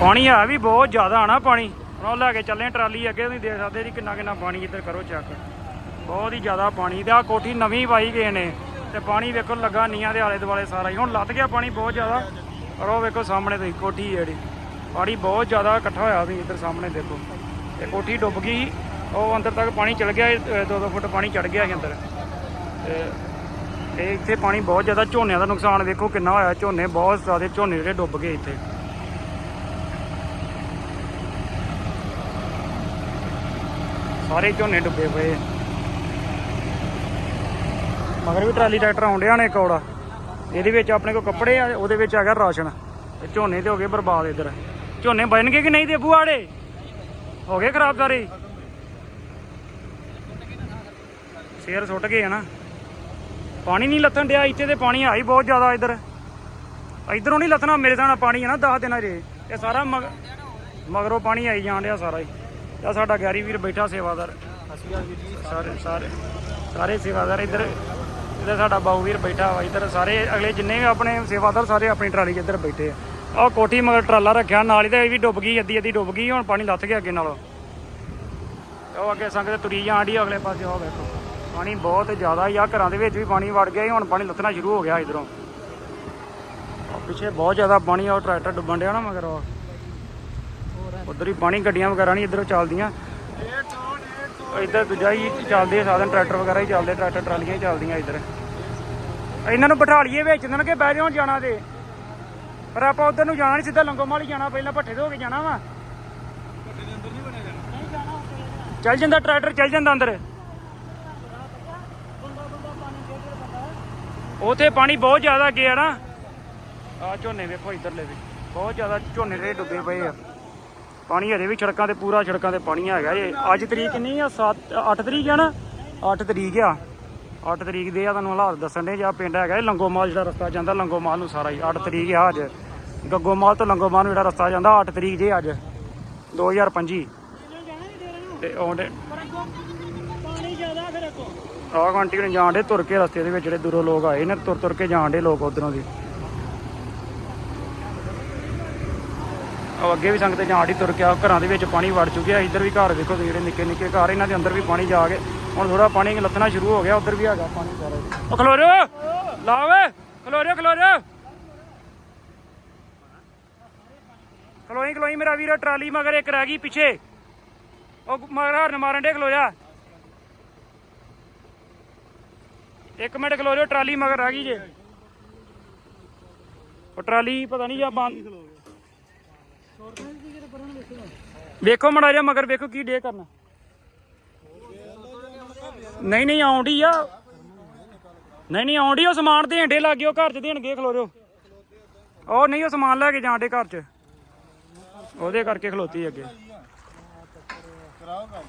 ਪਾਣੀ ਹੈ ਵੀ ਬਹੁਤ ਜ਼ਿਆਦਾ ਆਣਾ ਪਾਣੀ। ਹੁਣ ਉਹ ਲੈ ਕੇ ਚੱਲੇ ਟਰਾਲੀ ਅੱਗੇ, ਤੁਸੀਂ ਦੇਖ ਸਕਦੇ ਜੀ ਕਿੰਨਾ ਕਿੰਨਾ ਪਾਣੀ ਇੱਧਰ ਕਰੋ ਚੈੱਕ ਬਹੁਤ ਹੀ ਜ਼ਿਆਦਾ ਪਾਣੀ ਤੇ ਆ ਕੋਠੀ ਨਵੀਂ ਪਾਈ ਗਏ ਨੇ ਤੇ ਪਾਣੀ ਵੇਖੋ ਲੱਗਾ ਨੀਆਂ ਦੇ ਆਲੇ ਦੁਆਲੇ ਸਾਰਾ ਹੀ। ਹੁਣ ਲੱਤ ਗਿਆ ਪਾਣੀ ਬਹੁਤ ਜ਼ਿਆਦਾ, ਪਰ ਉਹ ਵੇਖੋ ਸਾਹਮਣੇ ਤੁਸੀਂ ਕੋਠੀ ਜਿਹੜੀ। ਪਾਣੀ ਬਹੁਤ ਜ਼ਿਆਦਾ ਇਕੱਠਾ ਹੋਇਆ ਤੁਸੀਂ ਇੱਧਰ ਸਾਹਮਣੇ ਦੇਖੋ। ਇਹ ਕੋਠੀ ਡੁੱਬ ਗਈ, ਉਹ ਅੰਦਰ ਤੱਕ ਪਾਣੀ ਚੜ ਗਿਆ 2-2 ਫੁੱਟ ਪਾਣੀ ਚੜ ਗਿਆ ਸੀ ਅੰਦਰ। ਤੇ ਇਹ ਇੱਥੇ ਪਾਣੀ ਬਹੁਤ ਜ਼ਿਆਦਾ ਝੋਨਿਆਂ ਦਾ ਨੁਕਸਾਨ ਵੇਖੋ ਕਿੰਨਾ ਹੋਇਆ, ਝੋਨੇ ਬਹੁਤ ਜ਼ਿਆਦਾ, ਝੋਨੇ ਜਿਹੜੇ ਡੁੱਬ ਗਏ ਇੱਥੇ। ਸਾਰੇ ਝੋਨੇ ਡੁੱਬੇ ਪਏ। ਮਗਰ ਵੀ ਟਰਾਲੀ ਟਰੈਕਟਰ ਆਉਂਦਿਆਂ ਨੇ ਕੌੜਾ ਇਹਦੇ ਵਿੱਚ ਆਪਣੇ ਕੋਲ ਕੱਪੜੇ ਆ, ਉਹਦੇ ਵਿੱਚ ਹੈਗਾ ਰਾਸ਼ਨ। ਤੇ ਝੋਨੇ ਤੇ ਹੋ ਗਏ ਬਰਬਾਦ ਇੱਧਰ। ਝੋਨੇ ਬਣਨਗੇ ਕਿ ਨਹੀਂ ਤੇ ਬੁਆੜੇ ਹੋ ਗਏ ਖਰਾਬ ਸਾਰੇ। ਸ਼ੇਰ ਸੁੱਟ ਗਏ ਆ ਨਾ। ਪਾਣੀ ਨਹੀਂ ਲੱਥਣ ਡਿਆ, ਇੱਥੇ ਤੇ ਪਾਣੀ ਆ ਹੀ ਬਹੁਤ ਜ਼ਿਆਦਾ ਇੱਧਰ। ਇਧਰੋਂ ਨਹੀਂ ਲੱਥਣਾ, ਮੇਰੇ ਨਾਲ ਪਾਣੀ ਹੈ ਨਾ 10 ਦਿਨਾਂ ਜੇ ਇਹ ਸਾਰਾ ਮਗ, ਮਗਰੋਂ ਪਾਣੀ ਆਈ ਜਾਣ ਡਿਆ ਸਾਰਾ ਹੀ। ਆ ਸਾਡਾ ਗੈਰੀ ਵੀਰ ਬੈਠਾ ਸੇਵਾਦਾਰ। ਸਾਰੇ ਸਾਰੇ ਸਾਰੇ ਸੇਵਾਦਾਰ ਇੱਧਰ ਇੱਧਰ ਸਾਡਾ ਬਾਊ ਵੀਰ ਬੈਠਾ ਵਾ, ਇੱਧਰ ਸਾਰੇ, ਅਗਲੇ ਜਿੰਨੇ ਵੀ ਆਪਣੇ ਸੇਵਾਦਾਰ ਸਾਰੇ ਆਪਣੀ ਟਰਾਲੀ 'ਚ ਇੱਧਰ ਬੈਠੇ ਆ। ਆਹ ਕੋਠੀ ਮਗਰ ਟਰਾਲਾ ਰੱਖਿਆ, ਨਾਲ ਹੀ ਤੇ ਇਹ ਵੀ ਡੁੱਬ ਗਈ, ਅੱਧੀ ਅੱਧੀ ਡੁੱਬ ਗਈ, ਹੁਣ ਪਾਣੀ ਲੱਥ ਗਿਆ ਅੱਗੇ ਨਾਲੋਂ। ਉਹ ਅੱਗੇ ਸੰਗਤ ਤੁਰੀ ਜਾਣ ਡਈ ਅਗਲੇ ਪਾਸੇ ਉਹ ਵੇਖੋ। ਪਾਣੀ ਬਹੁਤ ਜ਼ਿਆਦਾ ਹੀ ਆ, ਘਰਾਂ ਦੇ ਵਿੱਚ ਵੀ ਪਾਣੀ ਵੜ ਗਿਆ ਸੀ, ਹੁਣ ਪਾਣੀ ਲੱਥਣਾ ਸ਼ੁਰੂ ਹੋ ਗਿਆ ਇਧਰੋਂ। ਪਿੱਛੇ ਬਹੁਤ ਜ਼ਿਆਦਾ ਪਾਣੀ ਆ, ਉਹ ਟਰੈਕਟਰ ਡੁੱਬਣ ਡਿਆ ਨਾ ਮਗਰ ਉਹ। ਉਧਰ ਹੀ ਪਾਣੀ ਗੱਡੀਆਂ ਵਗੈਰਾ ਨਹੀਂ ਇਧਰੋਂ ਚੱਲਦੀਆਂ। ਇੱਧਰ ਦੂਜਾ ਹੀ ਚੱਲਦੇ ਸਾਧਨ, ਟਰੈਕਟਰ ਵਗੈਰਾ ਹੀ ਚੱਲਦੇ ਟਰੈਕਟਰ ਟਰਾਲੀਆਂ ਹੀ ਚੱਲਦੀਆਂ ਇੱਧਰ। ਇਹਨਾਂ ਨੂੰ ਬਿਠਾ ਲਈਏ ਵਿੱਚ ਇਹਨਾਂ ਕਿ ਬਹਿ ਜਾਓ ਜਾਣਾ ਤੇ। ਪਰ ਆਪਾਂ ਉਧਰ ਨੂੰ ਜਾਣਾ ਨਹੀਂ ਸਿੱਧਾ ਲੰਗੋਮਾਲ ਹੀ ਜਾਣਾ, ਪਹਿਲਾਂ ਭੱਠੇ ਤੋਂ ਹੋ ਕੇ ਜਾਣਾ ਵਾ। ਚੱਲ ਜਾਂਦਾ ਟਰੈਕਟਰ, ਚੱਲ ਜਾਂਦਾ ਅੰਦਰ। ਉਥੇ ਪਾਣੀ ਬਹੁਤ ਜ਼ਿਆਦਾ ਗਿਆ ਨਾ। ਆ ਝੋਨੇ ਵੇਖੋ ਇੱਧਰਲੇ ਵੀ, ਬਹੁਤ ਜ਼ਿਆਦਾ ਝੋਨੇ ਦੇ ਡੁੱਬੇ ਪਏ ਆ। ਪਾਣੀ ਹਰੇ ਵੀ ਸੜਕਾਂ ਤੇ, ਪੂਰਾ ਸੜਕਾਂ ਤੇ ਪਾਣੀ ਹੈਗਾ ਜੇ। ਅੱਜ ਤਰੀਕ ਕਿੰਨੀ ਆ? 7 8 ਤਰੀਕ ਆ ਨਾ? 8 ਤਰੀਕ ਆ। 8 ਤਰੀਕ ਦੇ ਆ, ਤੁਹਾਨੂੰ ਹਾਲਾਤ ਦੱਸਣ ਦੇ। ਜਾਂ ਪਿੰਡ ਹੈਗਾ ਲੰਗੋਮਾਲ ਜਿਹੜਾ ਰਸਤਾ ਜਾਂਦਾ, ਲੰਗੋਮਾਲ ਨੂੰ ਸਾਰਾ ਹੀ। 8 ਤਰੀਕ ਆ ਅੱਜ। ਗੱਗੋਮਾਲ ਤੋਂ ਲੰਗੋਮਾਲ ਨੂੰ ਜਿਹੜਾ ਰਸਤਾ ਜਾਂਦਾ 8 ਤਰੀਕ ਜੇ ਅੱਜ। 2025 ਤੇ ਆਉਂਦੇ ਪਾਣੀ ਜ਼ਿਆਦਾ ਫਿਰ ਅੱਗੋਂ ਆਹ ਆਂਟੀ ਜਾਣ ਡੇ ਤੁਰ ਕੇ ਰਸਤੇ ਦੇ ਵਿੱਚ ਜਿਹੜੇ ਦੂਰੋਂ ਲੋਕ ਆਏ ਨੇ ਤੁਰ ਤੁਰ ਕੇ ਜਾਣ ਡੇ ਲੋਕ ਉਧਰੋਂ ਦੀ। ਉਹ ਅੱਗੇ ਵੀ ਸੰਗਤ ਜਾਂ ਡੀ ਤੁਰ ਕੇ ਆ ਘਰਾਂ ਦੇ ਵਿੱਚ ਪਾਣੀ ਵੜ ਚੁੱਕਿਆ ਇੱਧਰ ਵੀ ਘਰ ਵੇਖੋ ਜਿਹੜੇ ਨਿੱਕੇ ਨਿੱਕੇ ਘਰ, ਇਹਨਾਂ ਦੇ ਅੰਦਰ ਵੀ ਪਾਣੀ ਜਾ ਕੇ, ਹੁਣ ਥੋੜਾ ਪਾਣੀ ਲੱਥਣਾ ਸ਼ੁਰੂ ਹੋ ਗਿਆ, ਉਧਰ ਵੀ ਹੈਗਾ ਪਾਣੀ ਸਾਰਾ ਉਹ ਖਲੋ ਰਿਓ ਲਾ ਓਏ ਖਲੋਈ ਖਲੋਈ ਮੇਰਾ ਵੀਰ, ਟਰਾਲੀ ਮਗਰ ਇੱਕ ਰਹਿ ਗਈ ਪਿੱਛੇ। ਉਹ ਮਗਰ ਹਰਨ ਮਾਰਨ ਡੇ ਖਲੋਇਆ ਇੱਕ ਮਿੰਟ ਖਲੋ ਜਾਓ ਟਰਾਲੀ ਮਗਰ ਰਹਿ ਗਈ ਜੇ। ਉਹ ਟਰਾਲੀ ਪਤਾ ਨਹੀਂ ਜਾਂ ਬੰਦ ਵੇਖੋ ਮੜਾ ਜਾ ਮਗਰ ਵੇਖੋ ਕੀ ਡੇ ਕਰਨਾ। ਨਹੀਂ ਨਹੀਂ, ਆਉਂਦੀ ਆ। ਨਹੀਂ ਨਹੀਂ, ਆਉਂਦੀ, ਉਹ ਸਮਾਨ ਦੇਣ ਡੇ ਲੱਗ ਗਿਓ ਘਰ ਚ ਦੇਣਗੇ ਖਲੋ ਉਹ ਨਹੀਂ, ਉਹ ਸਮਾਨ ਲੈ ਕੇ ਜਾਣ ਡੇ ਘਰ ਚ। ਉਹਦੇ ਕਰਕੇ ਖਲੋਤੀ ਅੱਗੇ। ਕਰਾਓ ਕੰਮ